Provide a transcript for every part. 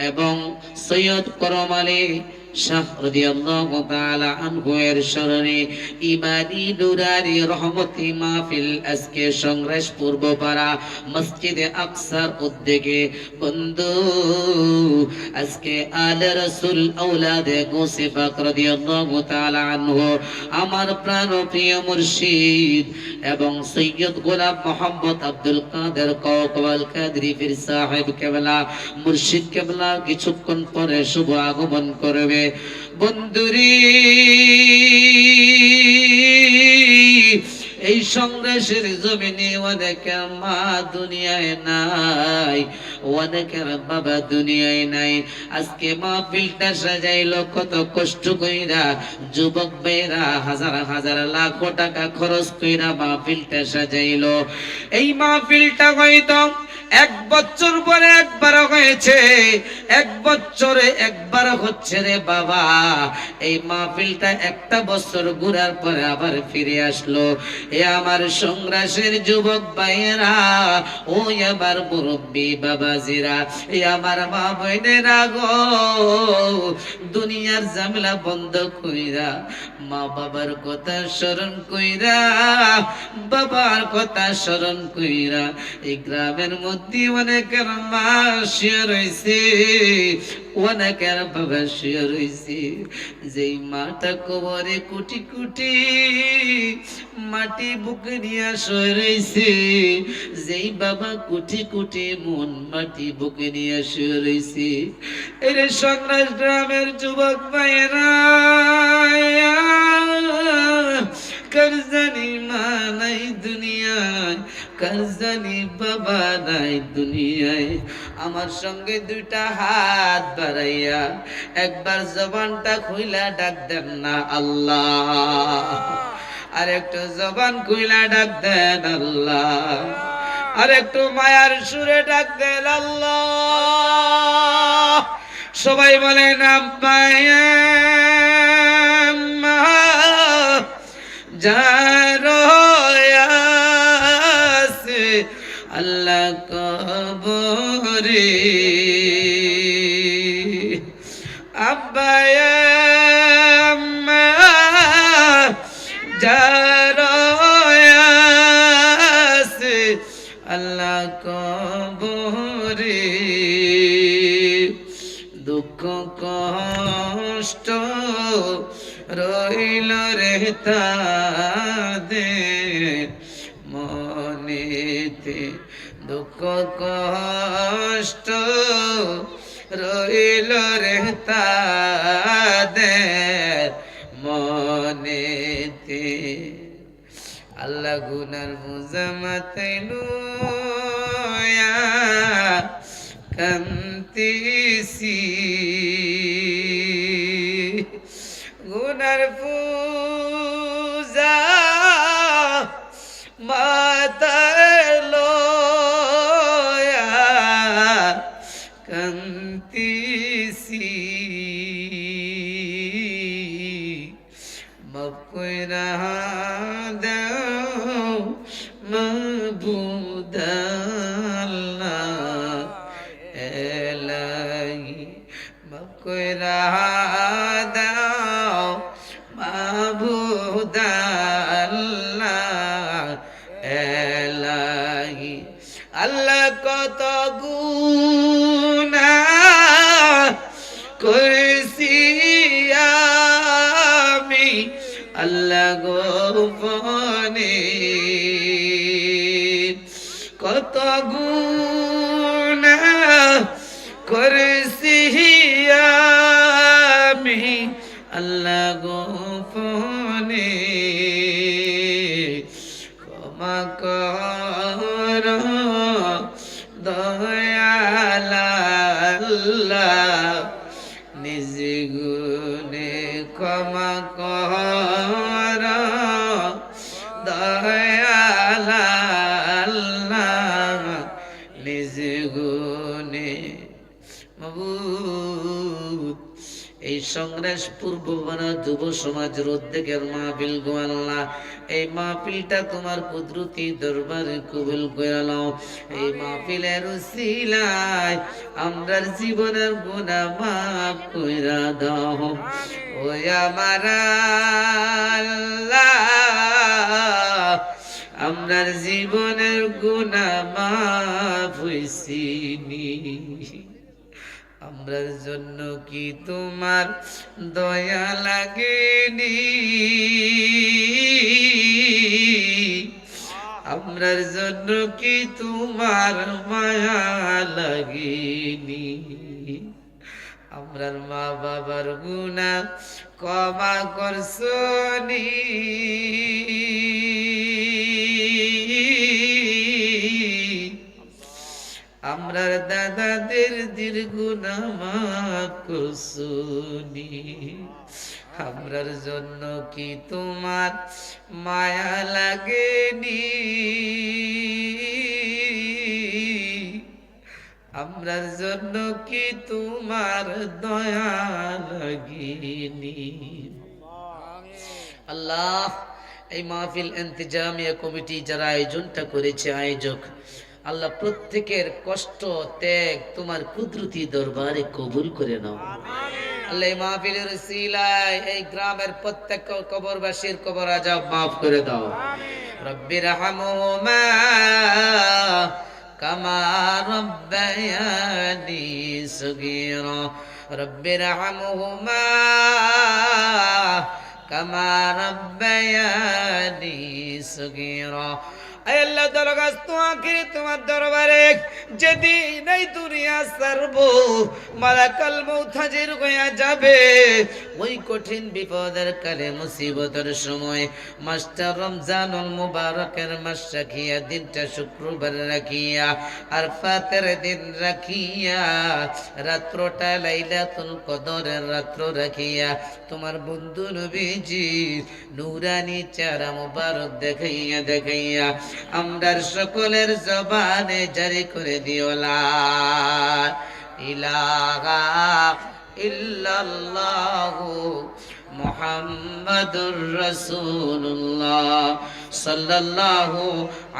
এবং সৈয়দ করম আলী আমার প্রাণ প্রিয় মুর্শিদ এবং সৈয়দ গোলাম মোহাম্মদ আব্দুল কাদের কওকবাল কাদরি পীর সাহেব কেবলা, মুর্শিদ কেবলা কিছুক্ষণ পরে শুভ আগমন করবে। বন্ধুরি। এই সংগ্রাসের জমিনে অনেকের মা দুনিয়ায় নাই, অনেকের বাবা দুনিয়ায় নাই। আজকে মাহফিলটা সাজাইলো, কত কষ্ট কইরা যুবক মেয়েরা হাজার হাজার লাখ টাকা খরচ কইরা মাহফিলটা সাজাইলো। এই মা মাহফিলটা হয়তো এক বছর পরে একবার হয়েছে, এক বছরে একবার হচ্ছে রে বাবা। এই মাহফিলটা একটা বছর ঘুরার পরে আবার ফিরে আসলো। এ আমার সংগ্রাসের যুবক ভাইয়েরা, ও আমার মুরব্বী বাবাজিরা, এ আমার মা বোনেরা গো। দুনিয়ার ঝামেলা বন্ধ কইরা, মা বাবার কথা স্মরণ কইরা, বাবার কথা স্মরণ কইরা, এই গ্রামের মধ্যে অনেকের রয়েছে অনেকের রয়েছে যেই মাটা কবরে মাটি বুকে নিয়ে শুয়ে রয়েছে যেই বাবা কুটি কুটি মন মাটি বুকে নিয়ে শুয়ে রয়েছে এর সংগ্রাস গ্রামের যুবক ভাইয়েরা করজানি মা নাই দুনিয়ায়? করজানি বাবা নাই দুনিয়ায়। আমার সঙ্গে দুইটা হাত বাড়াইয়া একবার জবানটা খুইলা ডাক দেন না আল্লাহ। আর একটু জবান খুইলা ডাক দেন আল্লাহ। আর একটু মায়ার সুরে ডাক দেন আল্লাহ। সবাই বলে নাম পায় যার আল্লাহ কবরে কান্তিসি গুনার الله এই সংগ্রাস পূর্ব বানা যুব সমাজের উদ্যোগের মাহফিল গো এই মাহফিলটা তোমার কুদরতি দরবারে কবুল করে নাও। এই মাহফিলের উসিলায় আমরার জীবনের গুনাহ মাফ কইরা দাও। ও আমার আমরার জীবনের গুনাহ মাফ হইছিনি আমরার জন্য কি তোমার দয়া লাগেনি? আমরার জন্য কি তোমার মায়া লাগেনি? আমরার মা বাবার গুণা ক্ষমা করছনি। আমরার দাদাদের নামাজ করছনি আমরার জন্য কি তোমার মায়া লাগেনি? আমরার জন্য কি তোমার দয়া লাগেনি? আল্লাহ, এই মাহফিল ইন্তেজামিয়া কমিটি যারা আয়োজনটা করেছে, আয়োজক আল্লাহ প্রত্যেকের কষ্ট ত্যাগ তোমার কুদরতি দরবারে কবুল করে নাও। আল্লাহ মাহফিলের সিলায় এই গ্রামের প্রত্যেক কবরবাসীর কবর আজাব মাফ করে দাও। রব্বির কামা রব্বায়ানি সগীরা। রব্বির হামহুমা কামা রব্বায়ানি সগীরা। আয় আল্লাহ দরগাস তো আখিরি তোমার দরবারে যেদিন এই দুনিয়া সারব, মালাকাল মৌত হাজির হইয়া যাবে। ওই কঠিন বিপদের কালে মুসিবতের সময় মাস্টার রমজানুল মুবারকের মাস রাখিয়া, দিনটা শুক্রবার রাখিয়া আর ফাতের দিন রাখিয়া, রাত্রটা লাইলাতুল কদরের রাত্র রাখিয়া, তোমার বন্ধু নবীজি, নুরানি চারা মুবারক দেখাইয়া দেখাইয়া আমরার সকলের জবানে জারি করে দিও লা ইলাহা ইল্লাল্লাহু মুহাম্মাদুর রাসূলুল্লাহ সাল্লাল্লাহু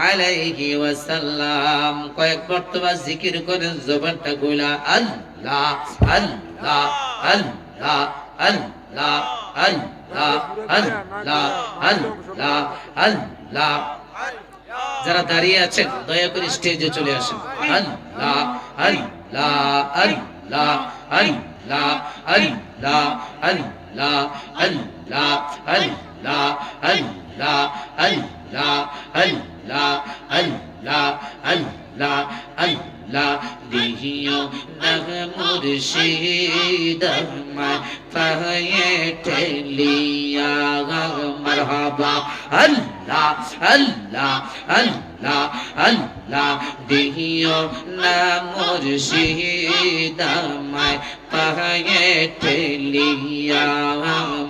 আলাইহি ওয়াসাল্লাম। কয়েক মর্তবা জিকির করেন, জবানটা কইলা আল্লাহ আল্লাহ আল্লাহ আল্লাহ আল্লাহ আল্লাহ আল্লাহ আল্লাহ। যারা দাঁড়িয়ে আছেন দয়া করে স্টেজে চলে আসেন আল্লাহ আল্লাহ আল্লাহ আল্লাহ আল্লাহ আল্লাহ আল্লাহ আল্লাহ আল্লাহ আল্লাহ আল্লাহ আল্লাহ আল্লাহ আল্লাহ দিহিও নগ মুর্শিদ আমায় পায়ে ঠেলিয়া মারহাবা আল্লাহ আল্লাহ আল্লাহ আল্লাহ, দিহিও না মুর্শিদ আমায় পায়ে ঠেলিয়া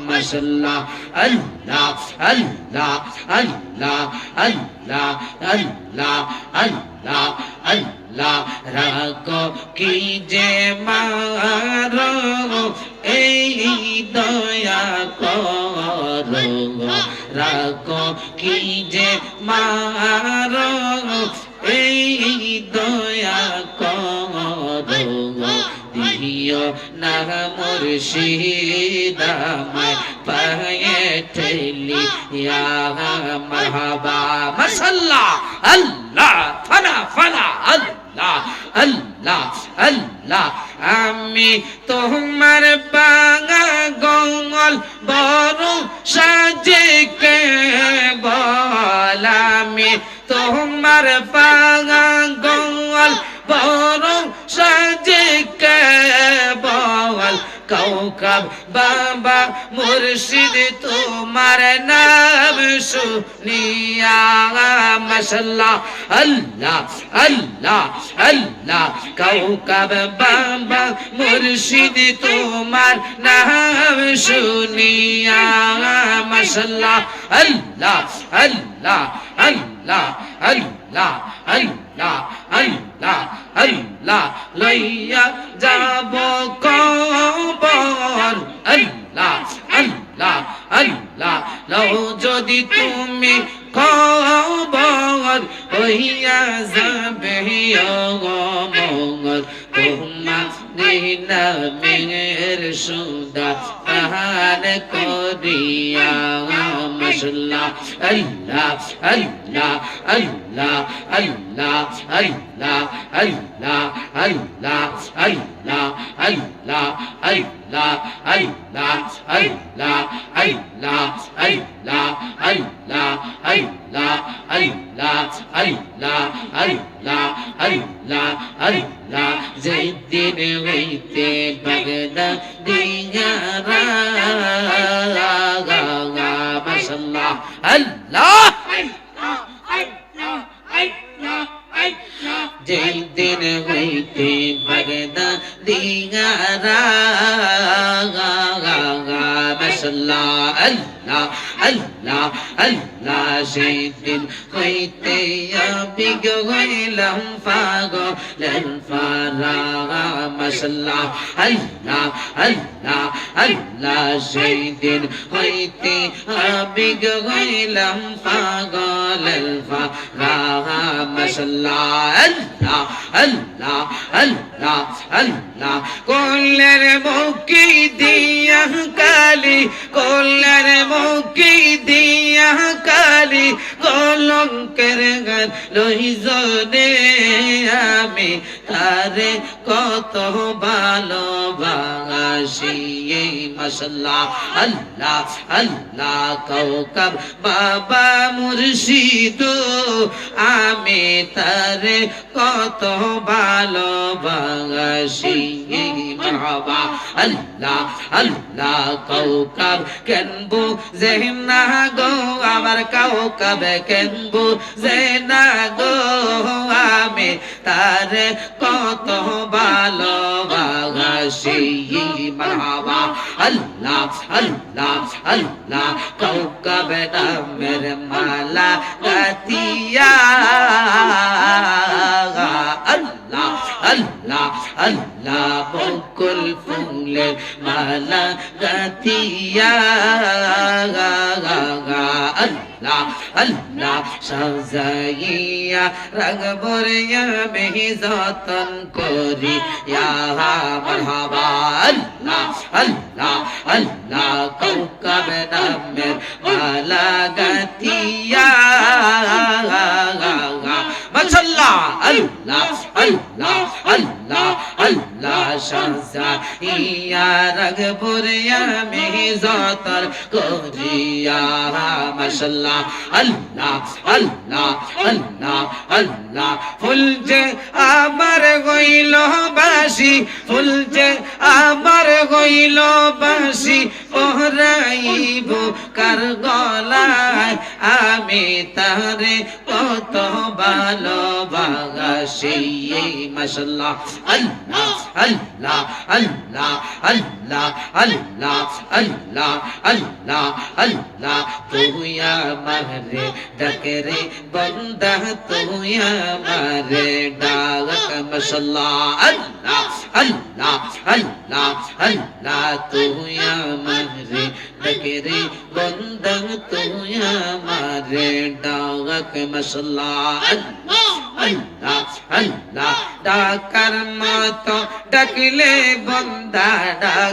মাশাল্লাহ, আল্লাহ আল্লাহ আল্লাহ আল্লাহ আল্লাহ আল্লাহ আল্লাহ রাগো কি যে মারো, এই দয়া করো। রাগো কি যে মারো, এই দয়া করো দিও না মুর্শিদামায় পায়ে ঠেলি ইয়া মারহাবা মাশাল্লাহ, আল্লাহ, ফানা ফানা, আল্লাহ আল্লাহ আল্লাহ। আমি তোমার বাঙা গঙ্গল বড় সাজে কে বল আমি তোমার বাঙা গঙ্গল বড় সাজে কৌকব, বাবা মুর্শিদ, তোমার নাম শুনিয়া, মশাল্লাহ, আল্লাহ আল্লাহ আল্লাহ, কৌকব, বাবা মুর্শিদ, তোমার নাম শুনিয়া, মশাল্লাহ, আল্লাহ আল্লাহ আল্লাহ আল্লাহ আল্লাহ লা আই লা আই লা, লইয়া যাব কবর। আই লা আই লা আই লা লও যদি তুমি খবর হইয়া যাবে মঙ্গল। তোমার মেঘের সুদা পাহাড় করিয়া মশলা আল্লাহ আল্লাহ আল্লাহ আল্লাহ আল্লাহ আল্লাহ আল্লাহ আল্লাহ আল্লাহ আল্লাহ আল্লাহ আল্লাহ আল্লাহ আল্লাহ আল্লাহ আল্লাহ আল্লাহ আল্লাহ আল্লাহ আল্লাহ আল্লাহ যেদিন হইতে বাগদা দিয়ারা মাশাল্লাহ আল্লাহ যেই দিন হইতে বাগদা দিগারা মাশাল্লাহ আল্লাহ আল্লাহ আল্লাহ সেই দিন হইতে আমি হইলাম পাগলের ফারা মাশাল্লাহ আল্লাহ আল্লাহ আল্লাহ সেই দিন হইতে بك غيلم فقال الفقراء ما شاء الله الله الله الله الله كل الموكي دي كالي كل الموكي دي كالي كل كرغل لوي زوني آمين তারে কত ভালোবাসি মাসাল্লাহ আল্লাহ আল্লাহ কৌকব বাবা মুর্শিদ, আমি তারে কত ভালোবাসি বাবা আল্লাহ আল্লাহ কৌকব গো, আমার কৌকব কেনবু জেনা গো, আমি তারে কত ভালোবাসি মারহাবা আল্লাহ আল্লাহ আল্লাহ কৌকব মালা গাতিয়া আল্লাহ আল্লাহ আল্লাহ আল্লাহ সাজাইয়া রাগবর মেহি যতন করি। ইয়া মারহাবা, আল্লাহ আল্লাহ আল্লাহ, কৌকব নামের মালা গাতিয়া মাশাল্লাহ। আল্লাহ ইয়া আমার গইল বাসি ফুল যে আমার গইল বাসি পহরাইব কার গলায় আমি তারে কত ভাঙা সেই মশলা আল্লাহ আল্লাহ আল্লাহ আল্লাহ। আল্লাহ আল্লাহ আল্লাহ আল্লাহ তুই আমারে ডাকরে বন্দা, তুই আমারে ডাক মাশাল্লাহ আল্লাহ আল্লাহ আল্লাহ আল্লাহ, তুই আমারে ডাকরে বন্দা, তুই আমারে ডাক মাশাল্লাহ আল্লাহ আল্লাহ আল্লাহ, ডাকার মতো ডাকলে বন্দা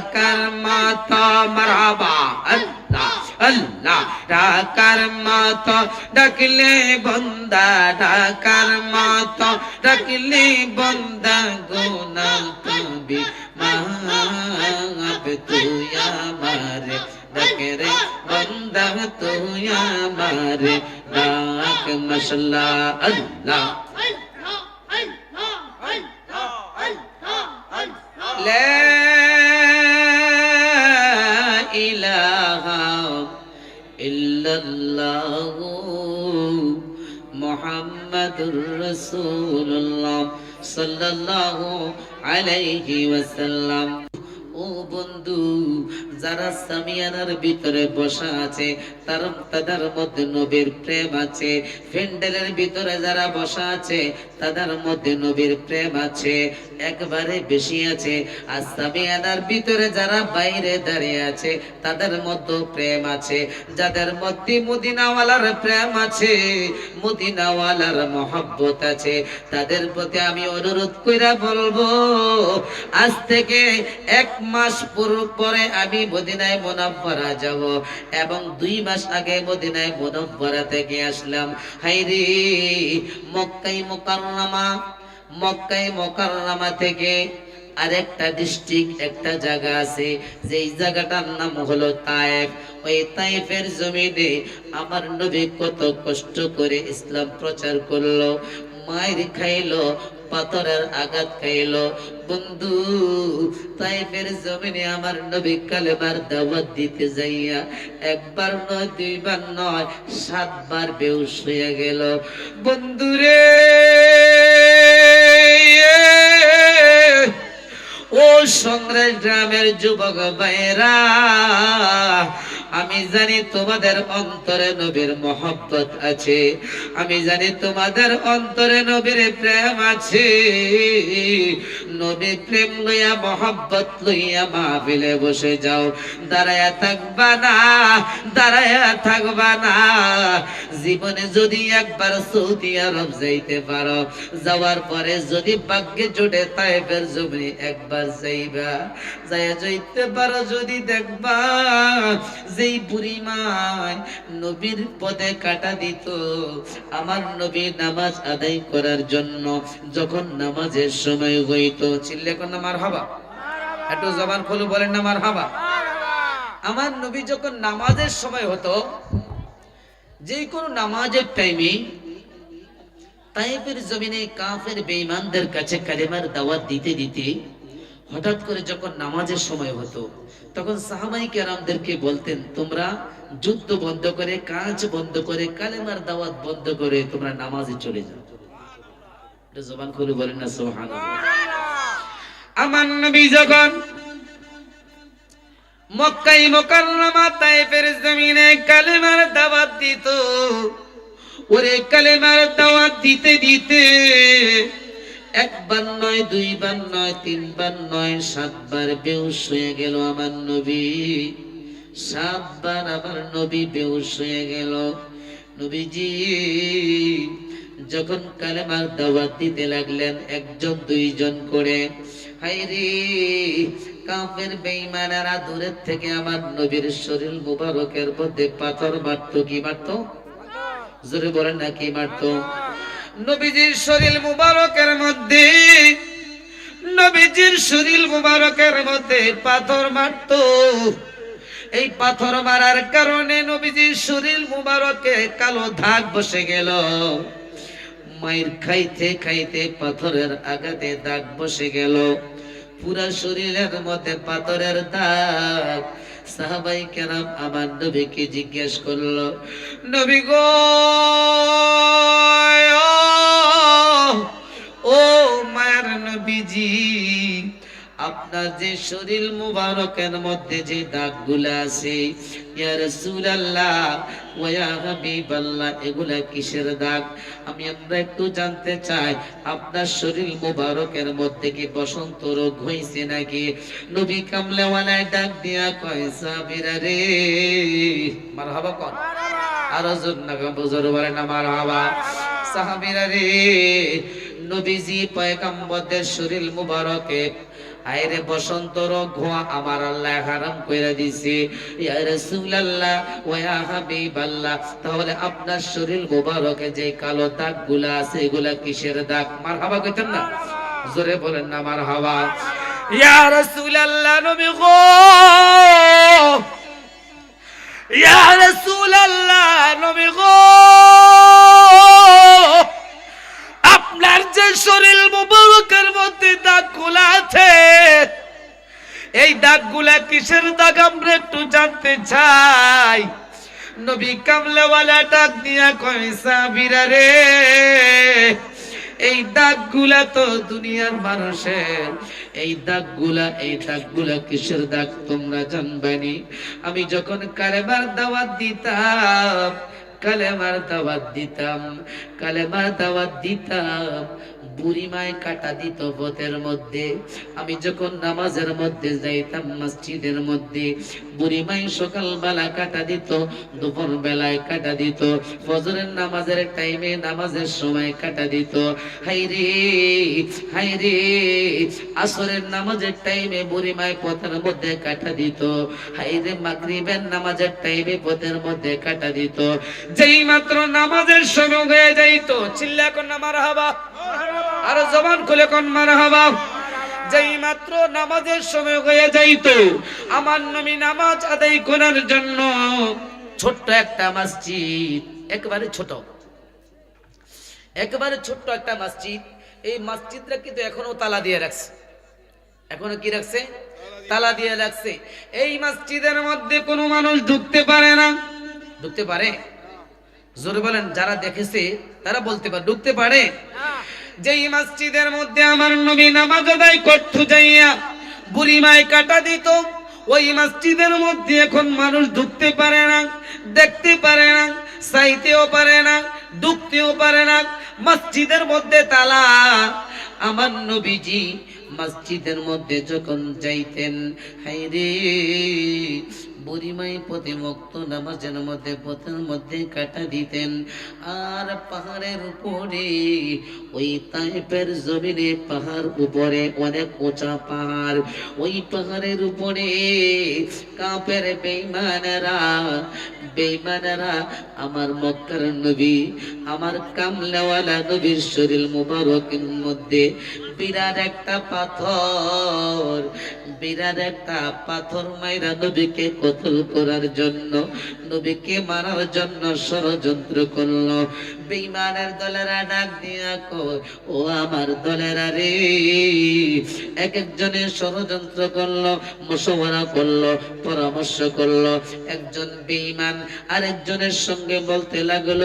ডাকার মতো মারাবা আল্লাহ আল্লাহ ডাকার মতো ডাকলে বন্দা ডাকার মতো ডাকলে বন্দা গুনা তুমি মাপ তুই আমারে ডাকরে বন্দা তুই আমারে ডাক মশলা আল্লাহ। لا গো মোহাম্মদুর রসুল্লাহ সাল্লাল্লাহু আলাইহি ওয়াসাল্লাম। ও বন্ধু যারা সামিয়ানার ভিতরে বসা আছে, তার তাদের মধ্যে নবীর প্রেম আছে। ফেন্ডেলের ভিতরে যারা বসা আছে, তাদের মধ্যে নবীর প্রেম আছে। একবারে বেশি আছে। আর সামিয়ানার ভিতরে যারা বাইরে দাঁড়িয়ে আছে, তাদের মধ্যে প্রেম আছে। যাদের মধ্যে মদিনাওয়ালার প্রেম আছে, মদিনাওয়ালার মহব্বত আছে। তাদের প্রতি আমি অনুরোধ কইরা বলব, আজ থেকে এক মাস পুর- পরে আমি মদিনায় মোনাব্বরা যাব। এবং দুই মাস আগে মদিনায় মোনাব্বরা থেকে আসলাম। হাইরে মক্কাই মোকাররমা মক্কাই মোকাররমা থেকে আরেকটা ডিস্ট্রিক্ট একটা জায়গা আছে। যেই জায়গাটার নাম হলো তায়েফ। ওই তাইফের জমিনে আমার নবী কত কষ্ট করে ইসলাম প্রচার করল মায়ের খাইলো পাথরের আঘাত খাইলো। বন্ধু, তাইফের জমিনে আমার নবী কালেমার দাওয়াত দিতে যাইয়া একবার নয়, দুইবার নয়, সাতবার বেউস হয়ে গেল। বন্ধুরে ও সংগ্রাম গ্রামের যুবক ভাইরা আমি জানি তোমাদের অন্তরে নবীর মহব্বত আছে, আমি জানি তোমাদের অন্তরে নবীর প্রেম আছে। নবী প্রেম লইয়া, মহব্বত লইয়া মাহফিলে বসে যাও। দাঁড়ায়া থাকবা না, দাঁড়ায়া থাকবা না। জীবনে যদি একবার সৌদি আরব যাইতে পারো, যাওয়ার পরে যদি ভাগ্যে জোটে তাইফের জমি একবার যাইবা যাইতে পারো যদি দেখবা, যেই নবীর পদে কাটা দিত, আমার নবী নামাজ আদায় করার জন্য যখন নামাজের সময় হইতো, চিল্লে কোন আমার হাবা একটু জবান খুলে বলেন আমার হাবা আমার নবী যখন নামাজের সময় হতো, যে কোনো নামাজের টাইমে তাইফের জমিনে কাফের বেঈমানদের কাছে কালেমার দাওয়াত দিতে দিতে হঠাৎ করে যখন নামাজের সময় হতো, তখন সাহাবাই কেরামদেরকে বলতেন, তোমরা যুদ্ধ বন্ধ করে, কাজ বন্ধ করে, কালেমার দাওয়াত বন্ধ করে তোমরা নামাজে চলে যাও। দাওয়াত দিতে দিতে একবার নয় দুইবার নয় তিনবার নয় সাতবার বেউস হয়ে গেল আমার নবী। সাতবার আমার নবী বেউস হয়ে গেল। নবীজি, যখন কালেমার দাওয়াত দিতে লাগলেন একজন, দুইজন করে হাইরে কাফের বেঈমানেরা দূরের থেকে আমার নবীর শরীর মুবারকের মধ্যে পাথর মারতো, কি মারতো? জোরে বলেন না, কি মারতো? নবীজির শরীর মুবারকের মধ্যে, নবীজির শরীর মুবারকের মধ্যে পাথর মারতো। এই পাথর মারার কারণে নবীজির শরীর মুবারকে কালো দাগ বসে গেল। মায়ের খাইতে খাইতে পাথরের আঘাতে দাগ বসে গেল। পুরা শরীরের মধ্যে পাথরের দাগ সাহাবাই কেরাম আমার নবীকে জিজ্ঞেস করল নবী গো ও মায়ার নবীজি আপনার যে শরীর মুবারকের মধ্যে যে দাগগুলা আছে, ইয়া রাসূলুল্লাহ ওয়া হাবিবাল্লাহ, এগুলা কিসের দাগ? আমি আমরা একটু জানতে চাই, আপনার শরীর মুবারকের মধ্যে কি বসন্ত রোগ হইছে নাকি? নবী কামলেওয়ালায় ডাক দিয়া কয়, সাবিরা রে, মারহাবা কোন। আরও জোর না বুজুর বলেন মারহাবা। সাহাবীরা রে, নবীজি পয়গম্বরদের শরীর মুবারকে আইরে বসন্ত হওয়া আমার আল্লাহ হারাম কইরা দিছে। তাহলে আপনার শরীর মুবারকে যে কালো দাগগুলা আছে, এগুলা কিসের দাগ? মারহাবা কইতেন না? জোরে বলেন না মারহাবা। ইয়া রাসূলুল্লাহ, নবী গো! ইয়া রাসূলুল্লাহ, নবী গো! দাগগুলা আছে। এই দাগগুলা কিসের দাগ আমরা একটু জানতে চাই। নবী কামলেওয়ালা ডাক দিয়া কয় সাবিরা রে, এই দাগগুলা তো দুনিয়ার মানুষের। এই দাগগুলা এই দাগগুলা কিসের দাগ তোমরা জানবানি আমি যখন কালেমার দাওয়াত দিতাম, কালেমার দাওয়াত দিতাম, কালেমার দাওয়াত দিতাম বুড়িমায় কাটা দিত পথের মধ্যে। আমি যখন নামাজের মধ্যে যাইতাম, মসজিদের মধ্যে বুড়িমাই সকালবেলা কাটা দিত দুপুর বেলায় কাটা দিত, ফজরের নামাজের টাইমে নামাজের সময় কাটা দিত। হাইরে হাইরে আসরের নামাজের টাইমে বুড়িমায় পথের মধ্যে কাটা দিত। হাইরে মাগরিবের নামাজের টাইমে পথের মধ্যে কাটা দিত। যেই মাত্র নামাজের সময় হয়ে যাইতো চিল্লা কোন নামার হাবা আর জবান খুলে কোন মার হাবা যেই মাত্র নামাজের সময় হয়ে যাইতো, আমার নবী নামাজ আদায় করার জন্য ছোট্ট একটা মসজিদ ছোট। ছোট্ট একটা মসজিদ, এই মসজিদটা কিন্তু এখনও তালা দিয়ে রাখছে। এখনও কি রাখছে? তালা দিয়ে রাখছে। এই মসজিদের মধ্যে কোনো মানুষ ঢুকতে পারে না। ঢুকতে পারে? জোরে বলেন, যারা দেখেছে তারা বলতে পারে, ঢুকতে পারে? যেই মসজিদের মধ্যে আমার নবী নামাজ আদায় করতে যাইয়া বুড়ি মায় কাটা দিত, ওই মসজিদের মধ্যে এখন মানুষ ঢুকতে পারে না, দেখতে পারে না, চাইতেও পারে না, ঢুকতেও পারে না। মসজিদের মধ্যে তালা। আমার নবীজি মসজিদের মধ্যে যখন যাইতেন হাইরে বুড়িমাই প্রতিমুক্ত নামাজের মধ্যে পথের মধ্যে কাটা দিতেন। আর পাহাড়ের উপরে, ওই তাইপের জমিনে পাহাড় উপরে অনেক উঁচা পাহাড়। ওই পাহাড়ের উপরে কাপের বেইমানেরা বেইমানেরা আমার মক্কার নবী, আমার কামলাওয়ালা নবীর শরীর মুবারকের মধ্যে বিরাট একটা পাথর বিরাট একটা পাথর মাইরা নবীকে কতল করার জন্য, নবীকে মারার জন্য ষড়যন্ত্র করল। বেইমানের দলেরা ডাক দিয়া কো ও আমার দলেরা রে। এক একজনের ষড়যন্ত্র করল, মশওয়ারা করল, পরামর্শ করল। একজন বেইমান আরেকজনের সঙ্গে বলতে লাগল,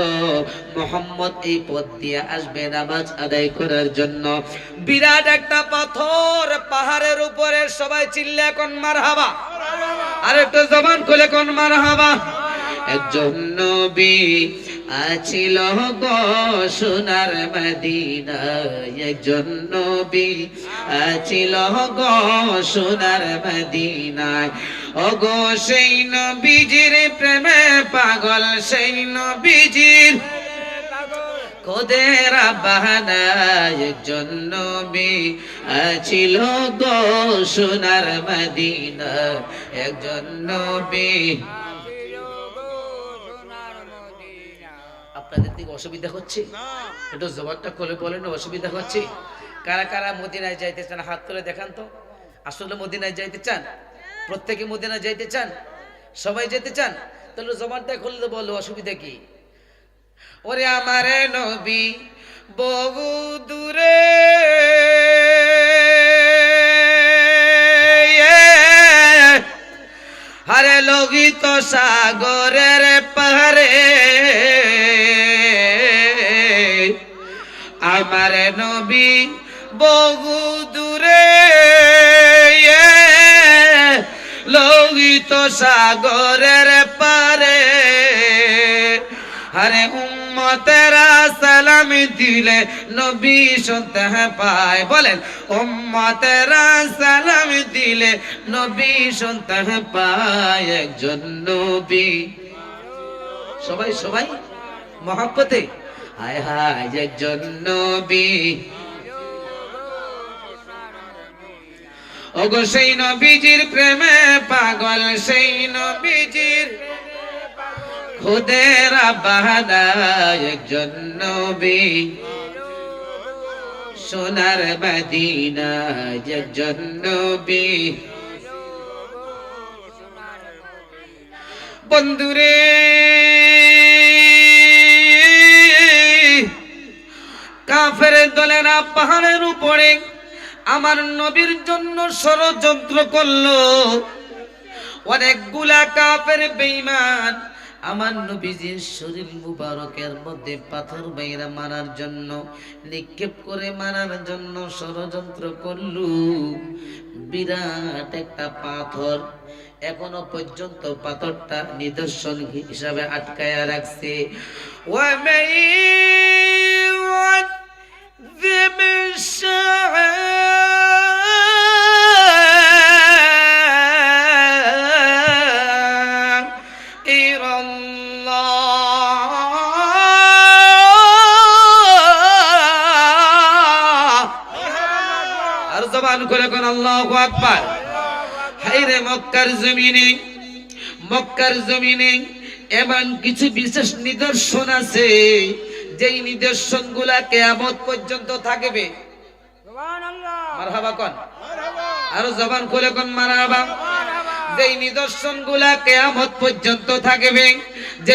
মোহাম্মদ এই পথ দিয়ে আসবে নামাজ আদায় করার জন্য। বিরাট একটা পাথর, পাহাড়ের উপরে সবাই চিল্লে এখন মার হাবা আর একটু জবান খুলে, কোন মার হাবা একজন নবী আছিল গো সোনার মদিনায়। একজন নবী আছিল গো সোনার মদিনায়। ওগো সেই নবীজির প্রেমে পাগল, সেই নবীজির খোদের বাহানায় একজন নবী আছিল গো সোনার মদিনা। একজন নবী আপনাদের দিকে অসুবিধা হচ্ছে? একটু জবাবটা করে বলেন অসুবিধা হচ্ছে? কারা কারা মদিনায় যাইতে চান হাত তুলে দেখান তো। আসলে মদিনায় যাইতে চান? প্রত্যেকে মদিনায় যাইতে চান? সবাই যেতে চান? তাহলে জবানটা খুললে বলো অসুবিধা কি? ওরে আমারে নবী, বহু দূরে। হরে লোহিত সাগরের পাহাড়ে। আমার নবী, বহু দূরে। লোহিত সাগরের পারে আরে উম্মতেরা সালাম দিলে নবী শুনতে পায় বলেন উম্মতেরা সালাম দিলে নবী শুনতে পায় একজন নবী সবাই সবাই মহাব্বতে হায় হায় একজন নবী ওগো সেই নবীজির প্রেমে পাগল, সেই নবীজির খুদের বাহানা একজন সোনার মদিনা একজন বন্ধুরে, কাফের দলেরা পাহাড়ের উপরে আমার নবীর জন্য ষড়যন্ত্র করল। অনেকগুলা কাফের বেঈমান আমার নবীজির শরীর মুবারকের মধ্যে পাথর বাইরা মারার জন্য, নিক্ষেপ করে মারার জন্য ষড়যন্ত্র করল। বিরাট একটা পাথর এখনও পর্যন্ত পাথরটা নিদর্শন হিসাবে আটকায়া রাখছে। ওয়ামেই আল্লাহু আকবার। হাইরে মক্কার জমিনে মক্কার জমিনে এমন কিছু বিশেষ নিদর্শন আছে যেই নিদর্শনগুলা কেয়ামত পর্যন্ত থাকবে। মারহাবা কন? আরও জবান খুলে কোন মারহাবা? যেই নিদর্শনগুলা কেয়ামত পর্যন্ত থাকবে যেই